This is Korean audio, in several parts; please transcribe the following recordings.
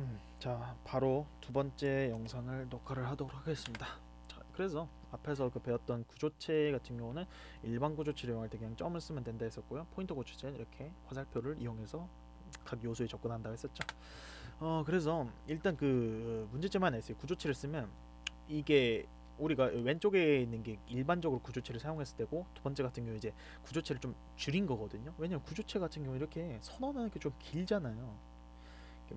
음, 자 바로 두 번째 영상을 녹화를 하도록 하겠습니다. 자, 그래서 앞에서 그 배웠던 구조체 같은 경우는 일반 구조체를 이용할 때 그냥 점을 쓰면 된다 했었고요. 포인터 구조체는 이렇게 화살표를 이용해서 각 요소에 접근한다고 했었죠. 어 그래서 일단 그 문제점 하나 있어요. 구조체를 쓰면 이게 우리가 왼쪽에 있는 게 일반적으로 구조체를 사용했을 때고 두 번째 같은 경우 이제 구조체를 좀 줄인 거거든요. 왜냐면 구조체 같은 경우 이렇게 선언하는 게 좀 길잖아요.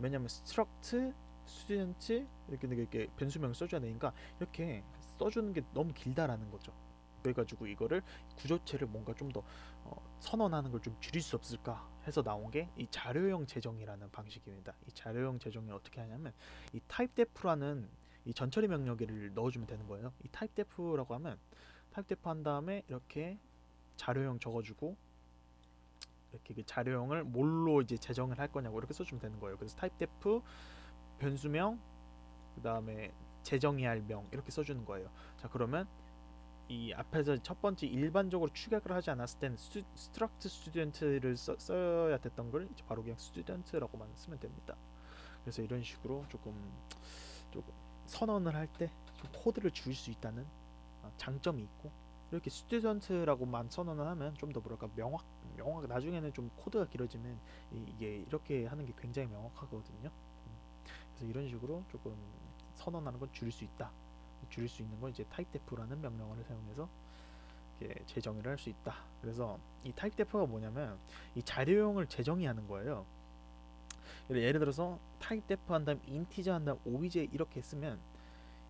왜냐면 struct, student 이렇게 이렇게 변수명 써줘야 되니까 이렇게 써주는 게 너무 길다라는 거죠. 그래가지고 이거를 구조체를 뭔가 좀더 어, 선언하는 걸 좀 줄일 수 없을까 해서 나온 게 이 자료형 재정이라는 방식입니다. 이 자료형 재정이 어떻게 하냐면 이 typedef라는 이 전처리 명령어를 넣어주면 되는 거예요. 이 typedef라고 하면 typedef 한 다음에 이렇게 자료형 적어주고 이렇게 그 자료형을 뭘로 이제 재정을 할 거냐고 이렇게 써주면 되는 거예요. 그래서 typedef 변수명 그 다음에 재정의 할 명 이렇게 써주는 거예요. 자 그러면 이 앞에서 첫 번째 일반적으로 축약을 하지 않았을 때는 stu, struct student를 써, 써야 됐던 걸 이제 바로 그냥 student라고만 쓰면 됩니다. 그래서 이런 식으로 조금 조금 선언을 할때좀 코드를 줄일 수 있다는 어, 장점이 있고 이렇게 스튜던트라고만 선언을 하면 좀 더 뭐랄까 명확 명확 나중에는 좀 코드가 길어지면 이, 이게 이렇게 하는 게 굉장히 명확하거든요. 음, 그래서 이런 식으로 조금 선언하는 건 줄일 수 있다. 줄일 수 있는 건 이제 typedef라는 명령어를 사용해서 재정의를 할 수 있다. 그래서 이 typedef가 뭐냐면 이 자료형을 재정의하는 거예요. 예를 들어서 typedef 한 다음 integer 한 다음 obj 이렇게 쓰면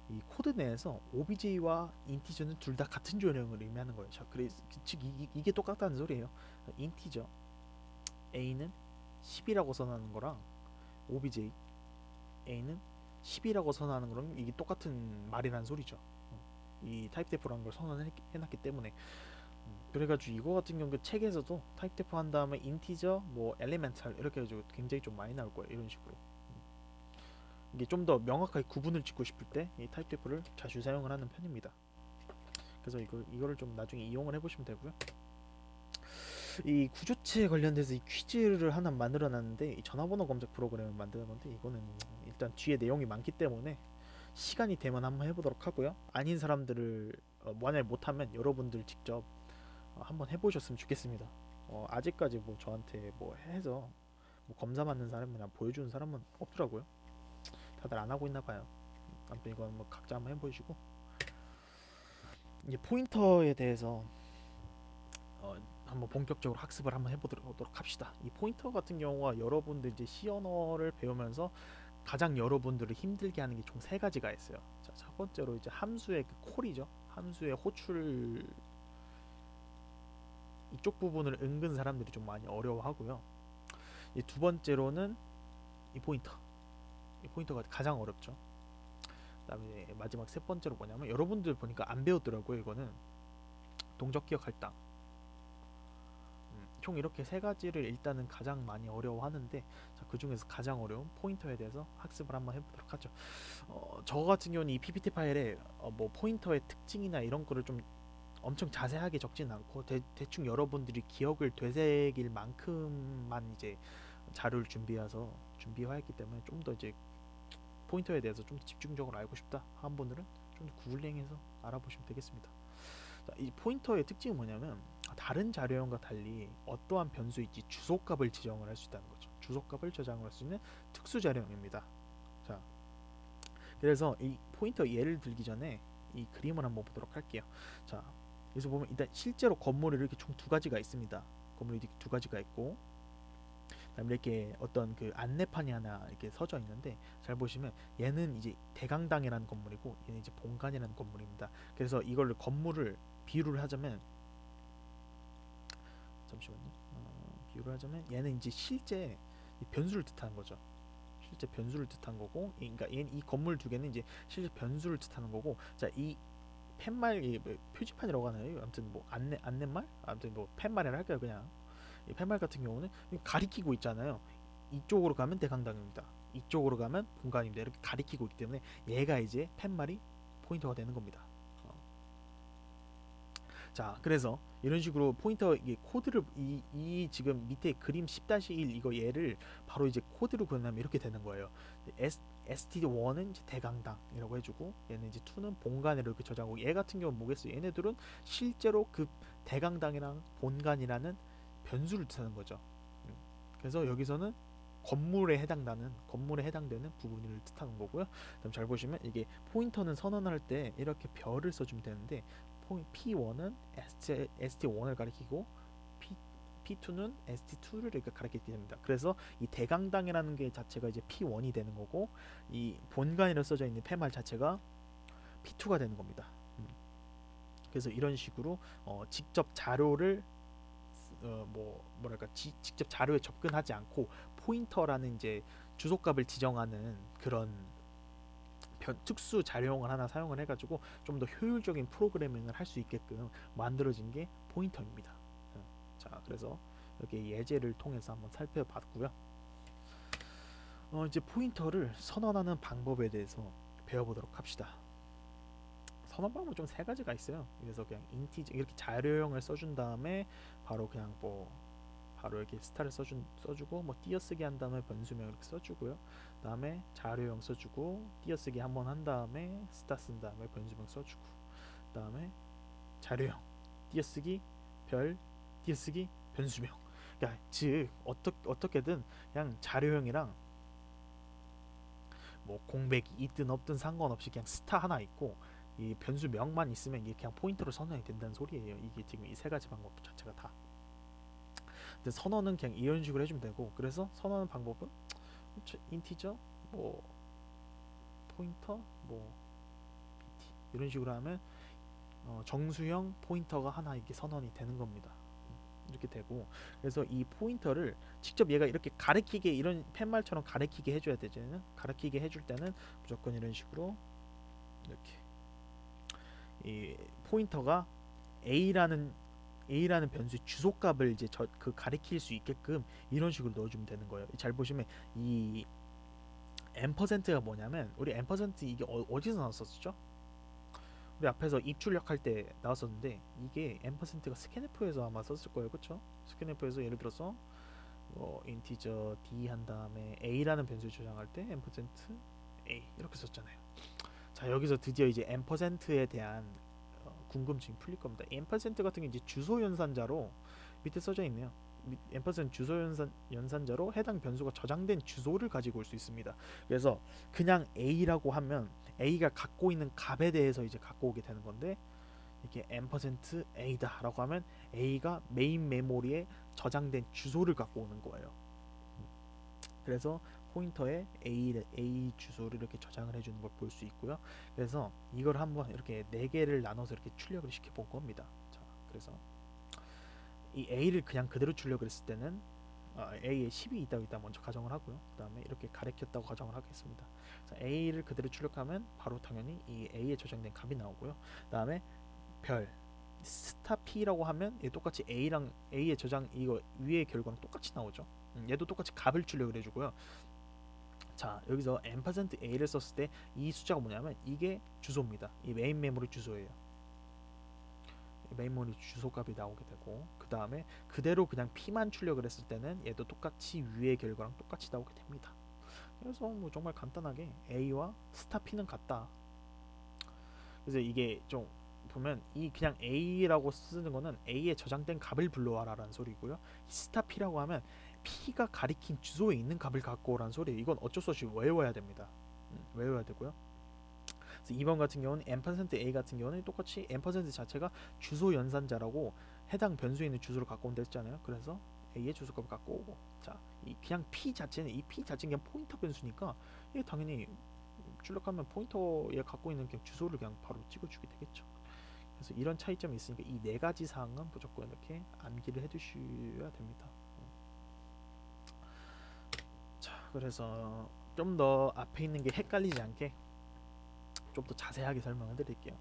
이 코드 내에서 obj와 integer는 둘 다 같은 조형을 의미하는 거예요. 자, 그래 즉 이, 이게 똑같다는 소리예요. integer a는 10이라고 선언하는 거랑 obj a는 10이라고 선언하는 거랑 이게 똑같은 말이라는 소리죠. 어, 이 타입데프라는 걸 선언해놨기 때문에 음, 그래가지고 이거 같은 경우 그 책에서도 타입데프 한 다음에 인티저 뭐 엘리멘탈 이렇게 해가지고 굉장히 좀 많이 나올 거예요 이런 식으로 음. 이게 좀 더 명확하게 구분을 짓고 싶을 때 이 타입데프를 자주 사용을 하는 편입니다. 그래서 이거 이거를 좀 나중에 이용을 해보시면 되고요. 이 구조체에 관련돼서 이 퀴즈를 하나 만들어 놨는데 이 전화번호 검색 프로그램을 건데 이거는 일단 뒤에 내용이 많기 때문에 시간이 되면 한번 해보도록 하고요. 아닌 사람들을 어, 만약에 못하면 여러분들 직접 어, 한번 해보셨으면 좋겠습니다. 어, 아직까지 뭐 저한테 뭐 해서 뭐 검사 받는 사람이나 보여주는 사람은 없더라고요. 다들 안 하고 있나 봐요. 아무튼 이건 뭐 각자 한번 해보시고 이제 포인터에 대해서 어, 한번 본격적으로 학습을 한번 해보도록 합시다. 이 포인터 같은 경우가 여러분들 이제 C 언어를 배우면서 가장 여러분들을 힘들게 하는 게 총 세 가지가 있어요. 자, 첫 번째로 이제 함수의 그 콜이죠. 함수의 호출 이쪽 부분을 은근 사람들이 좀 많이 어려워하고요. 이두 번째로는 이 포인터. 이 포인터가 가장 어렵죠. 그다음에 마지막 세 번째로 뭐냐면 여러분들 보니까 안 배웠더라고요. 이거는 동적 기억 할당. 음, 총 이렇게 세 가지를 일단은 가장 많이 어려워하는데 자, 그 중에서 가장 어려운 포인터에 대해서 학습을 한번 해보도록 하죠. 어, 저 같은 경우는 이 PPT 파일에 어, 뭐 포인터의 특징이나 이런 거를 좀 엄청 자세하게 적진 않고 대, 대충 여러분들이 기억을 되새길 만큼만 이제 자료를 준비해서 준비하였기 때문에 좀 더 이제 포인터에 대해서 좀더 집중적으로 알고 싶다 한 분들은 좀더 구글링해서 알아보시면 되겠습니다. 자, 이 포인터의 특징은 뭐냐면 다른 자료형과 달리 어떠한 변수인지 주소값을 지정을 할 수 있다는 거죠. 주소값을 저장할 수 있는 특수 자료형입니다. 자, 그래서 이 포인터 예를 들기 전에 이 그림을 한번 보도록 할게요. 자, 여기서 보면 일단 실제로 건물이 이렇게 총 두 가지가 있습니다. 건물이 두 가지가 있고 그다음에 이렇게 어떤 그 안내판이 하나 이렇게 서져 있는데 잘 보시면 얘는 이제 대강당이라는 건물이고 얘는 이제 본관이라는 건물입니다. 그래서 이걸 건물을 비유를 하자면 잠시만요. 어, 비유를 하자면 얘는 이제 실제 이 변수를 뜻하는 거죠. 실제 변수를 뜻한 거고, 이- 그러니까 얘는 이 건물 두 개는 이제 실제 변수를 뜻하는 거고, 자이 팻말 이 뭐, 표지판이라고 하나요? 아무튼 뭐 안내 안내말, 아무튼 뭐 팻말이라 할까요 그냥. 이 팻말 같은 경우는 가리키고 있잖아요. 이쪽으로 가면 대강당입니다. 이쪽으로 가면 본관입니다. 이렇게 가리키고 있기 때문에 얘가 이제 팻말이 포인터가 되는 겁니다. 어. 자, 그래서 이런 식으로 포인터 이게 코드를 이, 이 지금 밑에 그림 10-1 이거 얘를 바로 이제 코드로 구현하면 이렇게 되는 거예요. S, ST1은 이제 대강당이라고 해주고 얘는 이제 2는 본관으로 이렇게 저장하고 얘 같은 경우는 뭐겠어요? 얘네들은 실제로 그 대강당이랑 본관이라는 변수를 뜻하는 거죠. 음. 그래서 여기서는 건물에 해당나는 건물에 해당되는 부분을 뜻하는 거고요. 그럼 잘 보시면 이게 포인터는 선언할 때 이렇게 별을 써주면 되는데 포인 P1은 ST, ST1을 가리키고 P, P2는 ST2를 이렇게 가리키게 됩니다. 그래서 이 대강당이라는 게 자체가 이제 P1이 되는 거고 이 본관이라 써져 있는 폐말 자체가 P2가 되는 겁니다. 음. 그래서 이런 식으로 어, 직접 자료를 어, 뭐 뭐랄까 지, 직접 자료에 접근하지 않고 포인터라는 이제 주소값을 지정하는 그런 변, 특수 자료형을 하나 사용을 해가지고 좀 더 효율적인 프로그래밍을 할 수 있게끔 만들어진 게 포인터입니다. 어, 자, 그래서 이렇게 예제를 통해서 한번 살펴봤고요. 어, 이제 포인터를 선언하는 방법에 대해서 배워보도록 합시다. 선언 방법 좀 세 가지가 있어요. 그래서 그냥 인티저 이렇게 자료형을 써준 다음에 바로 그냥 뭐 바로 이렇게 스타를 써준 써주고 뭐 띄어쓰기 한 다음에 변수명 이렇게 써주고요. 다음에 자료형 써주고 띄어쓰기 한 번 한 다음에 스타 쓴 다음에 변수명 써주고 다음에 자료형 띄어쓰기 별 띄어쓰기 변수명. 그러니까 즉 어떻 어떻게든 그냥 자료형이랑 뭐 공백이 있든 없든 상관없이 그냥 스타 하나 있고 이 변수명만 있으면 이게 그냥 포인터로 선언이 된다는 소리예요. 이게 지금 이 세 가지 방법 자체가 다. 근데 선언은 그냥 이런 식으로 해주면 되고 그래서 선언 방법은 인티저 뭐 포인터 뭐 이런 식으로 하면 어, 정수형 포인터가 하나 이렇게 선언이 되는 겁니다. 이렇게 되고 그래서 이 포인터를 직접 얘가 이렇게 가리키게 이런 팻말처럼 가리키게 해줘야 되잖아요. 가리키게 해줄 때는 무조건 이런 식으로 이렇게 이 포인터가 a라는 a라는 변수의 주소값을 이제 저, 그 가리킬 수 있게끔 이런 식으로 넣어주면 되는 거예요. 잘 보시면 이 앰퍼센트가 뭐냐면 우리 앰퍼센트 이게 어, 어디서 나왔었죠? 우리 앞에서 입출력 할 때 나왔었는데 이게 앰퍼센트가 스캐너프에서 아마 썼을 거예요, 그렇죠? 스캐너프에서 예를 들어서 뭐 인티저 d 한 다음에 a라는 변수를 저장할 때 앰퍼센트 a 이렇게 썼잖아요. 자 여기서 드디어 이제 앰퍼센트에 대한 어, 궁금증이 풀릴 겁니다. 앰퍼센트 같은 게 이제 주소 연산자로 밑에 써져 있네요. 앰퍼센트 주소 연산 연산자로 해당 변수가 저장된 주소를 가지고 올 수 있습니다. 그래서 그냥 a라고 하면 a가 갖고 있는 값에 대해서 이제 갖고 오게 되는 건데 이렇게 앰퍼센트 a다라고 하면 a가 메인 메모리에 저장된 주소를 갖고 오는 거예요. 그래서 포인터에 A, A 주소를 이렇게 저장을 해주는 걸 볼 수 있고요. 그래서 이걸 한번 이렇게 네 개를 나눠서 이렇게 출력을 시켜 본 겁니다. 자, 그래서 이 A를 그냥 그대로 출력을 했을 때는 어, A에 10이 있다고 일단 먼저 가정을 하고요. 그 다음에 이렇게 가리켰다고 가정을 하겠습니다. A를 그대로 출력하면 바로 당연히 이 A에 저장된 값이 나오고요. 그 다음에 별 스타 P라고 하면 얘 똑같이 A랑 A의 저장 이거 위의 결과랑 똑같이 나오죠. 음, 얘도 똑같이 값을 출력을 해주고요. 자 여기서 앰퍼센트 a를 썼을 때 이 숫자가 뭐냐면 이게 주소입니다. 이 메인 메모리 주소예요. 메인 메모리 주소값이 나오게 되고 그 다음에 그대로 그냥 p만 출력을 했을 때는 얘도 똑같이 위의 결과랑 똑같이 나오게 됩니다. 그래서 뭐 정말 간단하게 a와 스타 p는 같다. 그래서 이게 좀 보면 이 그냥 a라고 쓰는 거는 a에 저장된 값을 불러와라라는 소리고요. 스타 p라고 하면 P가 가리킨 주소에 있는 값을 갖고 오라는 소리. 이건 어쩔 수 없이 외워야 됩니다. 음, 외워야 되고요. 그래서 2번 같은 경우는 m%a 같은 경우는 똑같이 m% 자체가 주소 연산자라고 해당 변수에 있는 주소를 갖고 온다 했잖아요. 그래서 a의 주소값을 갖고 오고 자, 이 그냥 p 자체는 이 p 자체는 그냥 포인터 변수니까 이게 당연히 출력하면 포인터에 갖고 있는 그냥 주소를 그냥 바로 찍어주게 되겠죠. 그래서 이런 차이점이 있으니까 이 네 가지 사항은 무조건 이렇게 암기를 해두셔야 됩니다. 그래서 좀 더 앞에 있는 게 헷갈리지 않게 좀 더 자세하게 설명을 드릴게요.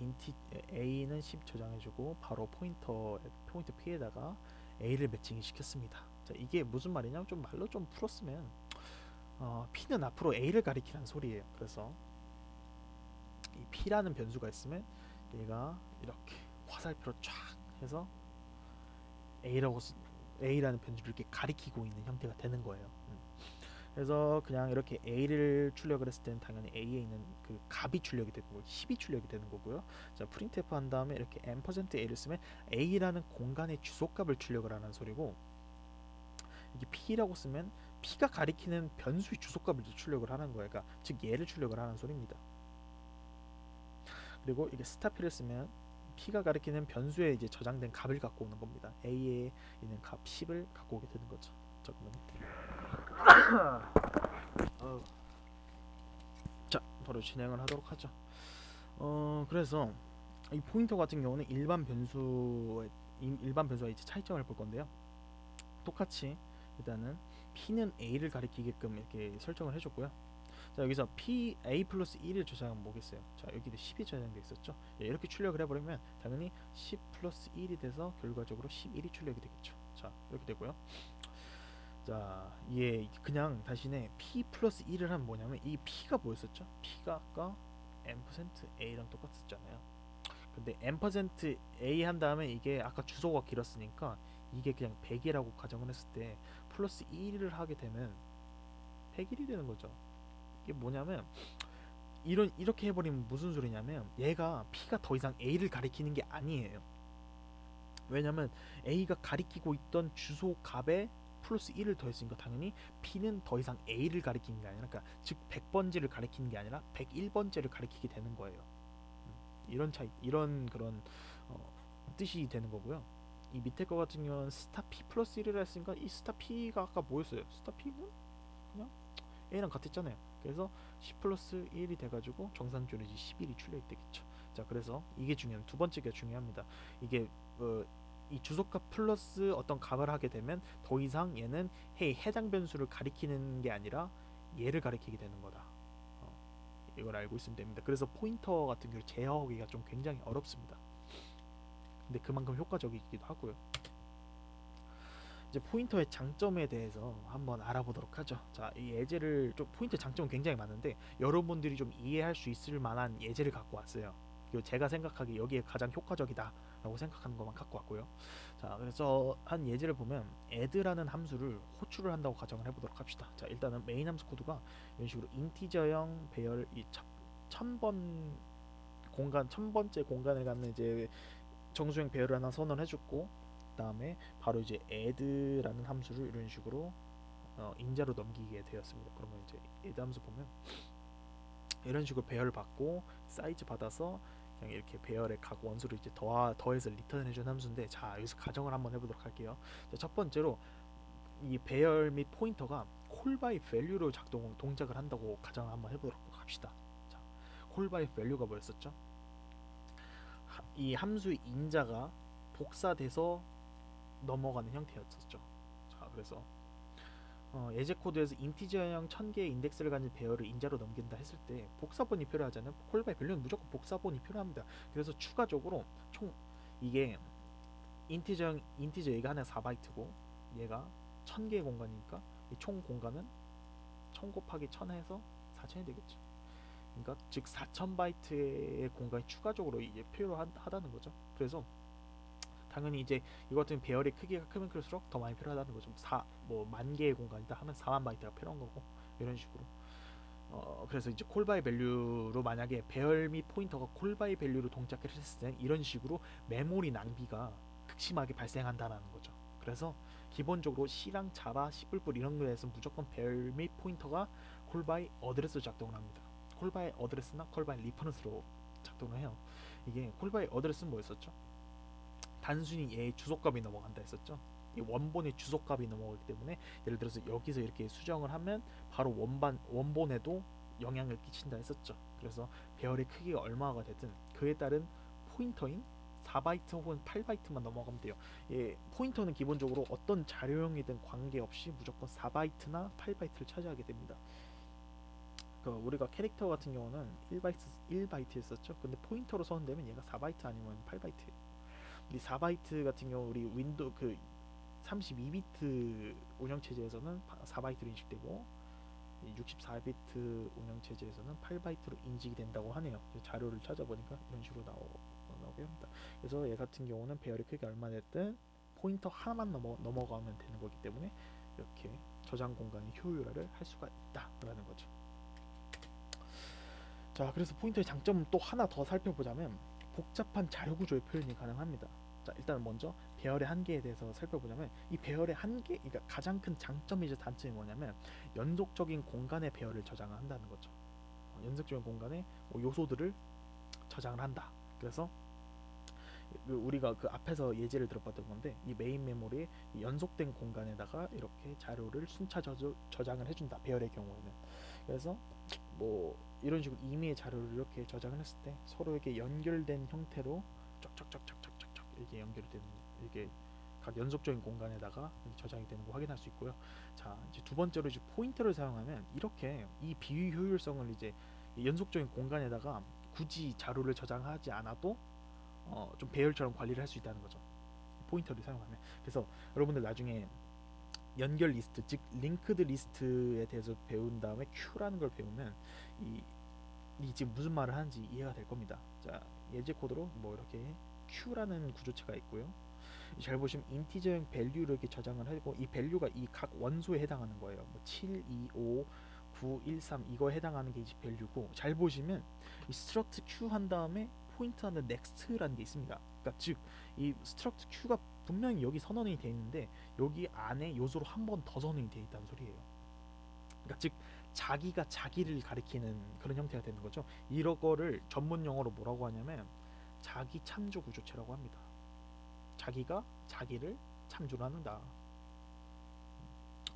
인티 a는 10 저장해주고 바로 포인터 포인트 p에다가 a를 매칭 시켰습니다. 자, 이게 무슨 말이냐? 좀 말로 좀 풀었으면 어, p는 앞으로 a를 가리키는 소리예요. 그래서 이 p라는 변수가 있으면 얘가 이렇게 화살표로 쫙 해서 A라고 쓰, A라는 변수를 이렇게 가리키고 있는 형태가 되는 거예요. 음. 그래서 그냥 이렇게 A를 출력을 했을 때는 당연히 A에 있는 그 값이 출력이 되는 거고 10이 출력이 되는 거고요. 자 프린트F 한 다음에 이렇게 m%a를 쓰면 A라는 공간의 주소값을 출력을 하는 소리고 이게 P라고 쓰면 P가 가리키는 변수의 주소값을 출력을 하는 거예요. 그러니까 즉 얘를 출력을 하는 소리입니다. 그리고 이게 스타피를 쓰면 P가 가리키는 변수에 이제 저장된 값을 갖고 오는 겁니다. A에 있는 값 10을 갖고 오게 되는 거죠. 잠깐만요. 자, 바로 진행을 하도록 하죠. 어, 그래서 이 포인터 같은 경우는 일반 변수의 이- 일반 변수와 이제 차이점을 볼 건데요. 똑같이 일단은 P는 A를 가리키게끔 이렇게 설정을 해줬고요. 자 여기서 P A 플러스 1을 저장하면 뭐겠어요? 자 여기도 10이 저장돼 있었죠. 예, 이렇게 출력을 해버리면 당연히 10 플러스 1이 돼서 결과적으로 11이 출력이 되겠죠. 자 이렇게 되고요. 자, 예, 그냥 대신에 P 플러스 1을 하면 뭐냐면 이 P가 뭐였었죠? P가 아까 m%a랑 똑같았잖아요. 근데 m%a 한 다음에 이게 아까 주소가 길었으니까 이게 그냥 100이라고 가정을 했을 때 플러스 1을 하게 되면 100일이 되는 거죠. 이게 뭐냐면 이런 이렇게 해버리면 무슨 소리냐면 얘가 P가 더 이상 A를 가리키는 게 아니에요. 왜냐면 A가 가리키고 있던 주소 값에 플러스 1을 더했으니까 당연히 P는 더 이상 A를 가리키는 게 아니라 그러니까 즉 100번째를 가리키는 게 아니라 101번째를 가리키게 되는 거예요. 음, 이런 차이 이런 그런 어, 뜻이 되는 거고요. 이 밑에 거 같은 경우는 스타 P 플러스 1이라 했으니까 이 스타 P가 아까 뭐였어요? 스타 P는 그냥 A랑 같았잖아요. 그래서 10 플러스 1이 돼가지고 이제 11이 출력이 되겠죠. 자 그래서 이게 중요한 두 번째가 중요합니다. 이게 어, 이 주소값 플러스 어떤 값을 하게 되면 더 이상 얘는 해 해당 변수를 가리키는 게 아니라 얘를 가리키게 되는 거다. 어, 이걸 알고 있으면 됩니다. 그래서 포인터 같은 경우 제어하기가 좀 굉장히 어렵습니다. 근데 그만큼 효과적이기도 하고요. 이제 포인터의 장점에 대해서 한번 알아보도록 하죠. 자, 이 예제를 좀 포인터 장점은 굉장히 많은데 여러분들이 좀 이해할 수 있을 만한 예제를 갖고 왔어요. 그리고 제가 생각하기에 여기에 가장 효과적이다 라고 생각하는 것만 갖고 왔고요. 자, 그래서 한 예제를 보면 add라는 함수를 호출을 한다고 가정을 해보도록 합시다. 자, 일단은 메인 함수 코드가 이런 식으로 인티저형 배열 이 천번 공간 천 번째 공간을 갖는 이제 정수형 배열을 하나 선언 해줬고 그다음에 바로 이제 add라는 함수를 이런 식으로 어, 인자로 넘기게 되었습니다. 그러면 이제 add 함수 보면 이런 식으로 배열 받고 사이즈 받아서 그냥 이렇게 배열의 각 원수를 이제 더 더해서 리턴해 준 함수인데 자 여기서 가정을 한번 해보도록 할게요. 자, 첫 번째로 이 배열 및 포인터가 콜 바이 밸류로 작동 동작을 한다고 가정을 한번 해보도록 합시다. 자, 콜 바이 밸류가 뭐였었죠? 하- 이 함수의 인자가 복사돼서 넘어가는 형태였었죠. 자, 그래서 어, 예제 코드에서 인티저형 1000개의 인덱스를 가진 배열을 인자로 넘긴다 했을 때 복사본이 필요하잖아요. 콜바이 밸류는 무조건 복사본이 필요합니다. 그래서 추가적으로 총 이게 인티저형 인티저 얘가 하나 4바이트고 얘가 1000개의 공간이니까 이총 공간은 1000 곱하기 1000 해서 4000이 되겠죠. 그러니까 즉 4000바이트의 공간이 추가적으로 이제 필요하다는 거죠. 그래서 당연히 이제 이거 같은 배열의 크기가 크면 클수록 더 많이 필요하다는 거죠. 4, 뭐 만 개의 공간이다 하면 4만 바이트가 필요한 거고 이런 식으로. 어 그래서 이제 콜바이 밸류로 만약에 배열 및 포인터가 콜바이 밸류로 동작을 했을 때 이런 식으로 메모리 낭비가 극심하게 발생한다는 거죠. 그래서 기본적으로 C랑 자바, C++ 이런 거에서 무조건 배열 및 포인터가 콜바이 어드레스로 작동을 합니다. 콜바이 어드레스나 콜바이 리퍼런스로 작동을 해요. 이게 콜바이 어드레스는 뭐였었죠? 단순히 얘의 주소값이 넘어간다 했었죠. 이 원본의 주소값이 넘어가기 때문에 예를 들어서 여기서 이렇게 수정을 하면 바로 원반 원본에도 영향을 끼친다 했었죠. 그래서 배열의 크기가 얼마가 되든 그에 따른 포인터인 4바이트 혹은 8바이트만 넘어가면 돼요. 예, 포인터는 기본적으로 어떤 자료형이든 관계없이 무조건 4바이트나 8바이트를 차지하게 됩니다. 그 우리가 캐릭터 같은 경우는 1바이트 1바이트였었죠. 근데 포인터로 선언되면 얘가 4바이트 아니면 8바이트 이 4바이트 같은 경우 우리 윈도우 그 32비트 운영 체제에서는 4바이트로 인식되고 64비트 운영 체제에서는 8바이트로 인식이 된다고 하네요. 자료를 찾아보니까 이런 식으로 나오, 나오고 합니다. 그래서 얘 같은 경우는 배열의 크기가 얼마 됐든 포인터 하나만 넘어 넘어가면 되는 거기 때문에 이렇게 저장 공간의 효율화를 할 수가 있다라는 거죠. 자, 그래서 포인터의 장점 또 하나 더 살펴보자면 복잡한 자료 구조의 표현이 가능합니다. 자, 일단 먼저 배열의 한계에 대해서 살펴보자면 이 배열의 한계, 그러니까 가장 큰 장점이자 단점이 뭐냐면 연속적인 공간의 배열을 저장을 한다는 거죠. 어, 연속적인 공간의 뭐 요소들을 저장을 한다. 그래서 그 우리가 그 앞에서 예제를 들어봤던 건데 이 메인 메모리에 이 연속된 공간에다가 이렇게 자료를 순차 저장을 해준다. 배열의 경우에는 그래서 뭐 이런 식으로 임의의 자료를 이렇게 저장을 했을 때 서로에게 연결된 형태로 쫙쫙쫙쫙쫙쫙 이렇게 연결되는 이게 각 연속적인 공간에다가 저장이 되는 거 확인할 수 있고요. 자 이제 두 번째로 이제 포인터를 사용하면 이렇게 이 비율 효율성을 이제 이 연속적인 공간에다가 굳이 자료를 저장하지 않아도 어, 좀 배열처럼 관리를 할 수 있다는 거죠. 포인터를 사용하면. 그래서 여러분들 나중에 연결 리스트, 즉 링크드 리스트에 대해서 배운 다음에 Q라는 걸 배우면 이, 이 지금 무슨 말을 하는지 이해가 될 겁니다. 자, 예제 코드로 뭐 이렇게 Q라는 구조체가 있고요. 잘 보시면 인티저형 밸류를 이렇게 저장을 하고 이 밸류가 이 각 원소에 해당하는 거예요. 뭐 7, 2, 5, 9, 1, 3 이거에 해당하는 게 이제 밸류고 잘 보시면 이 struct q 한 다음에 포인트 하는 next라는 게 있습니다. 그러니까 즉 이 struct q가 분명히 여기 선언이 돼 있는데 여기 안에 요소로 한 번 더 선언이 돼 있다는 소리예요. 그러니까 즉 자기가 자기를 가리키는 그런 형태가 되는 거죠. 이런 거를 전문 용어로 뭐라고 하냐면 자기 참조 구조체라고 합니다. 자기가 자기를 참조를 하는다.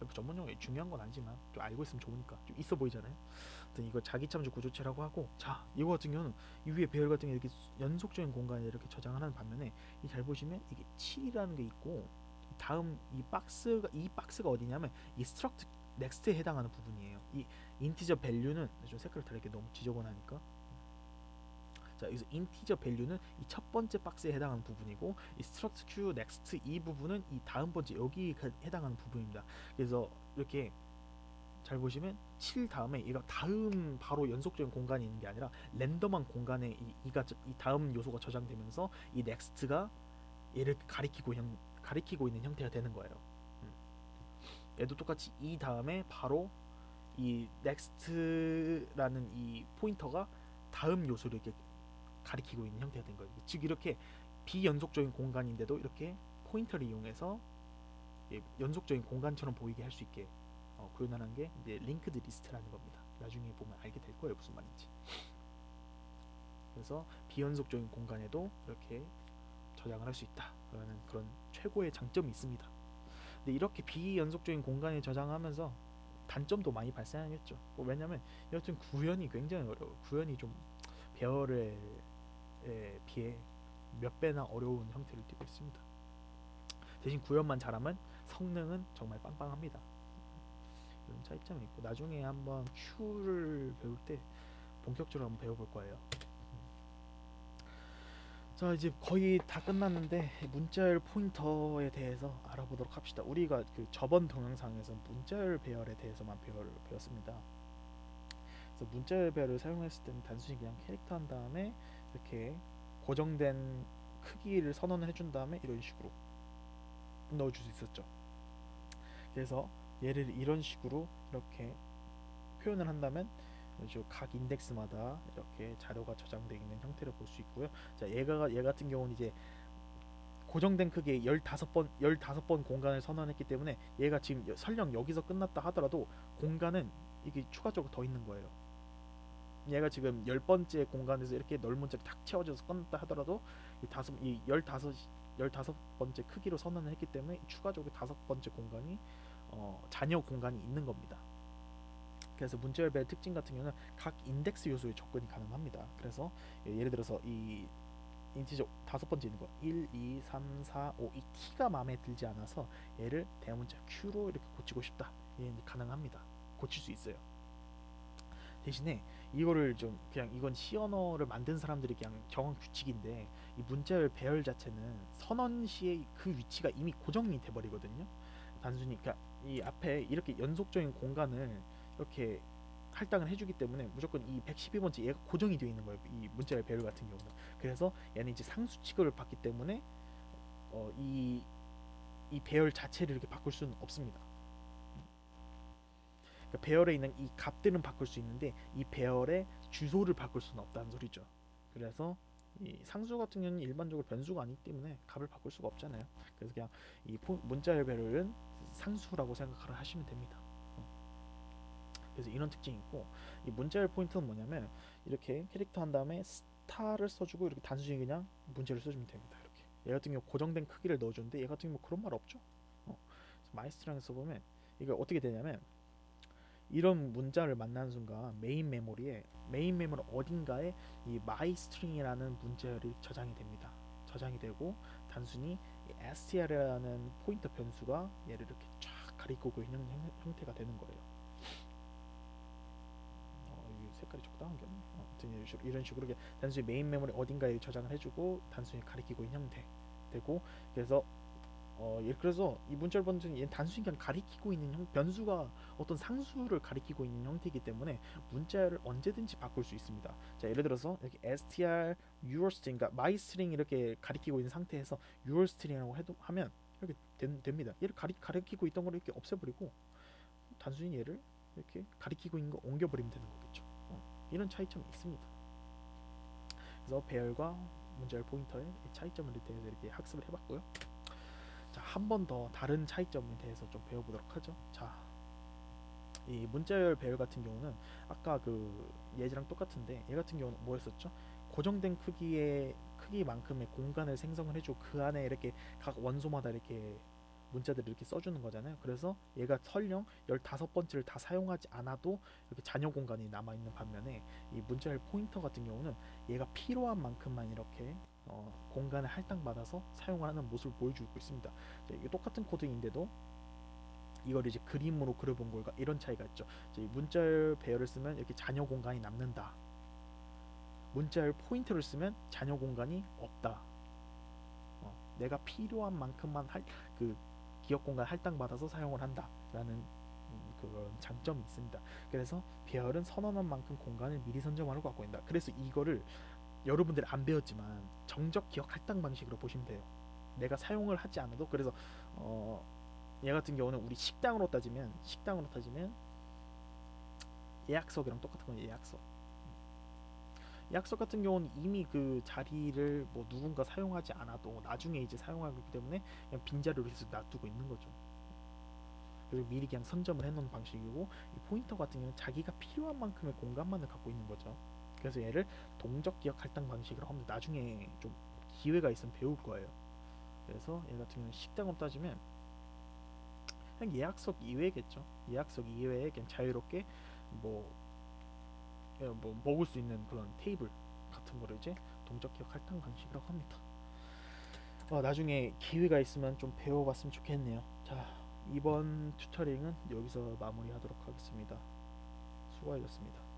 뭐 전문 용어 중요한 건 아니지만 좀 알고 있으면 좋으니까 좀 있어 보이잖아요. 하여튼 이거 자기 참조 구조체라고 하고 자 이거 같은 경우는 이 위에 배열 같은 게 이렇게 연속적인 공간에 이렇게 저장하는 반면에 이 잘 보시면 이게 7이라는 게 있고 다음 이 박스가 이 박스가 어디냐면 이 struct next에 해당하는 부분이에요. 이 인티저 밸류는 좀 색깔을 다르게 너무 지저분하니까 자 여기서 인티저 밸류는 이 첫 번째 박스에 해당하는 부분이고 이 struct q next 이 부분은 이 다음 번째 여기 해당하는 부분입니다. 그래서 이렇게 잘 보시면 7 다음에 이가 다음 바로 연속적인 공간이 있는 게 아니라 랜덤한 공간에 이 이가 저- 이 다음 요소가 저장되면서 이 next가 얘를 가리키고 형 가리키고 있는 형태가 되는 거예요. 음. 얘도 똑같이 이 다음에 바로 이 next라는 이 포인터가 다음 요소를 이렇게 가리키고 있는 형태가 된 거예요. 즉 이렇게 비연속적인 공간인데도 이렇게 포인터를 이용해서 예, 연속적인 공간처럼 보이게 할 수 있게 어, 구현하는 게 이제 링크드 리스트라는 겁니다. 나중에 보면 알게 될 거예요 무슨 말인지. 그래서 비연속적인 공간에도 이렇게 저장을 할 수 있다라는 그런 최고의 장점이 있습니다. 근데 이렇게 비연속적인 공간에 저장하면서 단점도 많이 발생하겠죠. 뭐 왜냐하면 여튼 구현이 굉장히 어려워. 구현이 좀 배열에 에 비해 몇 배나 어려운 형태를 띠고 있습니다. 대신 구현만 잘하면 성능은 정말 빵빵합니다. 이런 차이점이 있고 나중에 한번 Q를 배울 때 본격적으로 한번 배워볼 거예요. 자 이제 거의 다 끝났는데 문자열 포인터에 대해서 알아보도록 합시다. 우리가 그 저번 동영상에서 문자열 배열에 대해서만 배열 배웠습니다. 그래서 문자열 배열을 사용했을 때는 단순히 그냥 캐릭터 한 다음에 이렇게 고정된 크기를 선언을 해준 다음에 이런 식으로 넣어줄 수 있었죠. 그래서 얘를 이런 식으로 이렇게 표현을 한다면 각 인덱스마다 이렇게 자료가 저장되어 있는 형태를 볼 수 있고요. 자, 얘가 얘 같은 경우는 이제 고정된 크기의 15번 15번 공간을 선언했기 때문에 얘가 지금 여- 설령 여기서 끝났다 하더라도 공간은 이게 추가적으로 더 있는 거예요. 얘가 지금 열 번째 공간에서 이렇게 넓은 문짝이 탁 채워져서 끝났다 하더라도 이 다섯 이 열다섯 열다섯 번째 크기로 선언을 했기 때문에 추가적으로 다섯 번째 공간이 어, 잔여 공간이 있는 겁니다. 그래서 문자열배의 특징 같은 경우는 각 인덱스 요소에 접근이 가능합니다. 그래서 예, 예를 들어서 이 인티저 다섯 번째 있는 거 1, 2, 3, 4, 5 이 t가 마음에 들지 않아서 얘를 대문자 q로 이렇게 고치고 싶다. 예, 이제 가능합니다. 고칠 수 있어요. 대신에 이거를 좀 그냥 이건 C 언어를 만든 사람들이 그냥 정한 규칙인데 이 문자열 배열 자체는 선언 시의 그 위치가 이미 고정이 돼 버리거든요. 단순히 그러니까 이 앞에 이렇게 연속적인 공간을 이렇게 할당을 해주기 때문에 무조건 이 112번째 얘가 고정이 되어 있는 거예요. 이 문자열 배열 같은 경우는. 그래서 얘는 이제 상수 취급을 받기 때문에 어, 이, 이 배열 자체를 이렇게 바꿀 수는 없습니다. 그러니까 배열에 있는 이 값들은 바꿀 수 있는데 이 배열의 주소를 바꿀 수는 없다는 소리죠. 그래서 이 상수 같은 경우는 일반적으로 변수가 아니기 때문에 값을 바꿀 수가 없잖아요. 그래서 그냥 이 포- 문자열 배열은 상수라고 생각을 하시면 됩니다. 어. 그래서 이런 특징이 있고 이 문자열 포인트는 뭐냐면 이렇게 캐릭터 한 다음에 스타를 써주고 이렇게 단순히 그냥 문제를 써주면 됩니다. 이렇게 얘 같은 경우 고정된 크기를 넣어주는데 얘 같은 경우 뭐 그런 말 없죠. 어. 마이스트랑에서 보면 이거 어떻게 되냐면 이런 문자를 만나는 순간 메인 메모리에 메인 메모리 어딘가에 이 myString이라는 문자열이 저장이 됩니다. 저장이 되고 단순히 이 str이라는 포인터 변수가 얘를 이렇게 쫙 가리키고 있는 형- 형태가 되는 거예요. 어, 이 색깔이 적당한 게 없네. 어, 아무튼 이런 식으로, 단순히 메인 메모리 어딘가에 저장을 해주고 단순히 가리키고 있는 형태 되고 그래서 어, 예, 그래서 이 문자열 번째는 얘는 단순히 그냥 가리키고 있는 형, 변수가 어떤 상수를 가리키고 있는 형태이기 때문에 문자열을 언제든지 바꿀 수 있습니다. 자 예를 들어서 이렇게 str yourstring, 그러니까 mystring 이렇게 가리키고 있는 상태에서 yourstring이라고 해도 하면 이렇게 된, 됩니다. 얘를 가리, 가리키고 있던 걸 이렇게 없애버리고 단순히 얘를 이렇게 가리키고 있는 거 옮겨버리면 되는 거겠죠. 어, 이런 차이점이 있습니다. 그래서 배열과 문자열 포인터의 이 차이점에 대해서 이렇게 학습을 해봤고요. 자, 한 번 더 다른 차이점에 대해서 좀 배워보도록 하죠. 자, 이 문자열 배열 같은 경우는 아까 그 예지랑 똑같은데 얘 같은 경우는 뭐였었죠? 고정된 크기의 크기만큼의 공간을 생성을 해주고 그 안에 이렇게 각 원소마다 이렇게 문자들을 이렇게 써주는 거잖아요. 그래서 얘가 설령 15번째를 다 사용하지 않아도 이렇게 잔여 공간이 남아 있는 반면에 이 문자열 포인터 같은 경우는 얘가 필요한 만큼만 이렇게 어, 공간을 할당받아서 사용하는 모습을 보여주고 있습니다. 자, 이게 똑같은 코드인데도 이걸 이제 그림으로 그려본 걸과 이런 차이가 있죠. 문자열 배열을 쓰면 이렇게 잔여 공간이 남는다. 문자열 포인트를 쓰면 잔여 공간이 없다. 어, 내가 필요한 만큼만 할 그 기억 공간 할당받아서 사용을 한다라는 음, 그런 장점이 있습니다. 그래서 배열은 선언한 만큼 공간을 미리 선점하고 갖고 있다. 그래서 이거를 여러분들이 안 배웠지만 정적 기억 할당 방식으로 보시면 돼요. 내가 사용을 하지 않아도 그래서 어, 얘 같은 경우는 우리 식당으로 따지면 식당으로 따지면 예약석이랑 똑같은 거예요. 예약석. 예약석 같은 경우는 이미 그 자리를 뭐 누군가 사용하지 않아도 나중에 이제 사용하기 때문에 그냥 빈자리로 계속 놔두고 있는 거죠. 그리고 미리 그냥 선점을 해놓은 방식이고 이 포인터 같은 경우는 자기가 필요한 만큼의 공간만을 갖고 있는 거죠. 그래서 얘를 동적 기억 할당 방식으로 하면 나중에 좀 기회가 있으면 배울 거예요. 그래서 얘 같은 경우는 식당으로 따지면 그냥 예약석 이외겠죠. 예약석 이외에 그냥 자유롭게 뭐, 예, 뭐 먹을 수 있는 그런 테이블 같은 거를 이제 동적 기억 할당 방식이라고 합니다. 어, 나중에 기회가 있으면 좀 배워봤으면 좋겠네요. 자 이번 튜터링은 여기서 마무리하도록 하겠습니다. 수고하셨습니다.